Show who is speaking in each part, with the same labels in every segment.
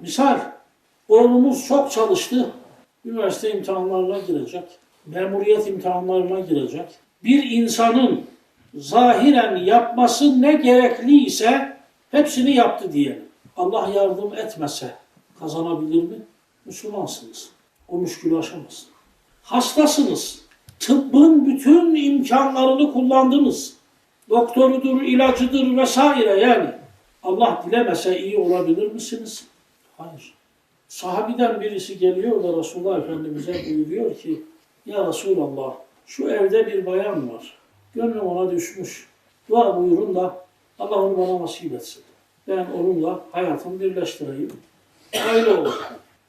Speaker 1: Misal, oğlumuz çok çalıştı, üniversite imtihanlarına girecek, memuriyet imtihanlarına girecek. Bir insanın zahiren yapması ne gerekliyse hepsini yaptı diyelim. Allah yardım etmese kazanabilir mi? Müslümansınız. O müşkülü aşamaz. Hastasınız. Tıbbın bütün imkanlarını kullandınız. Doktorudur, ilacıdır vesaire yani. Allah dilemese iyi olabilir misiniz? Hayır. Sahabiden birisi geliyor da Resulullah Efendimiz'e buyuruyor ki Ya Resulallah şu evde bir bayan var. Gönlüm ona düşmüş. Dua buyurun da Allah onu bana nasip etsin. Ben onunla hayatımı birleştireyim. Öyle olur.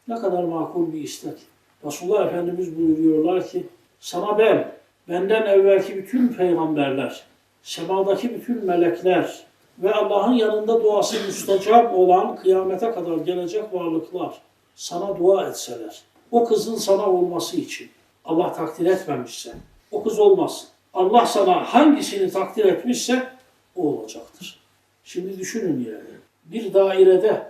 Speaker 1: Ne kadar makul bir istek. Resulullah Efendimiz buyuruyorlar ki sana ben, benden evvelki bütün peygamberler, semadaki bütün melekler ve Allah'ın yanında duası müstecap olan kıyamete kadar gelecek varlıklar sana dua etseler, o kızın sana olması için Allah takdir etmemişse, o kız olmaz. Allah sana hangisini takdir etmişse o olacaktır. Şimdi düşünün yani. Bir dairede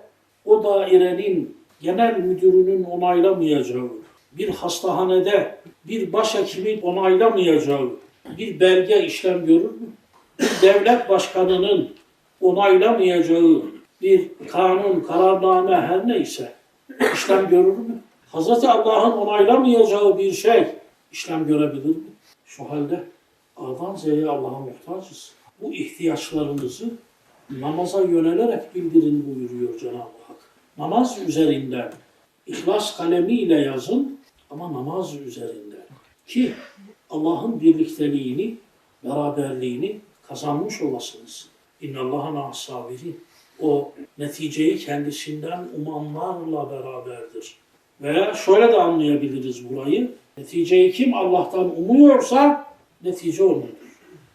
Speaker 1: o dairenin genel müdürünün onaylamayacağı, bir hastahanede bir başhekimin onaylamayacağı bir belge işlem görür mü? Bir devlet başkanının onaylamayacağı bir kanun, kararname her neyse işlem görür mü? Hazreti Allah'ın onaylamayacağı bir şey işlem görebilir mi? Şu halde A'dan Z'ye Allah'a muhtacız. Bu ihtiyaçlarınızı namaza yönelerek bildirin buyuruyor Cenab-ı Hak. Namaz üzerinden, ihlas kalemiyle yazın ama namaz üzerinden. Ki Allah'ın birlikteliğini, beraberliğini kazanmış olasınız. İnna Allah'a ma'as sabirin. O neticeyi kendisinden umanlarla beraberdir. Veya şöyle de anlayabiliriz burayı. Neticeyi kim Allah'tan umuyorsa netice onundur.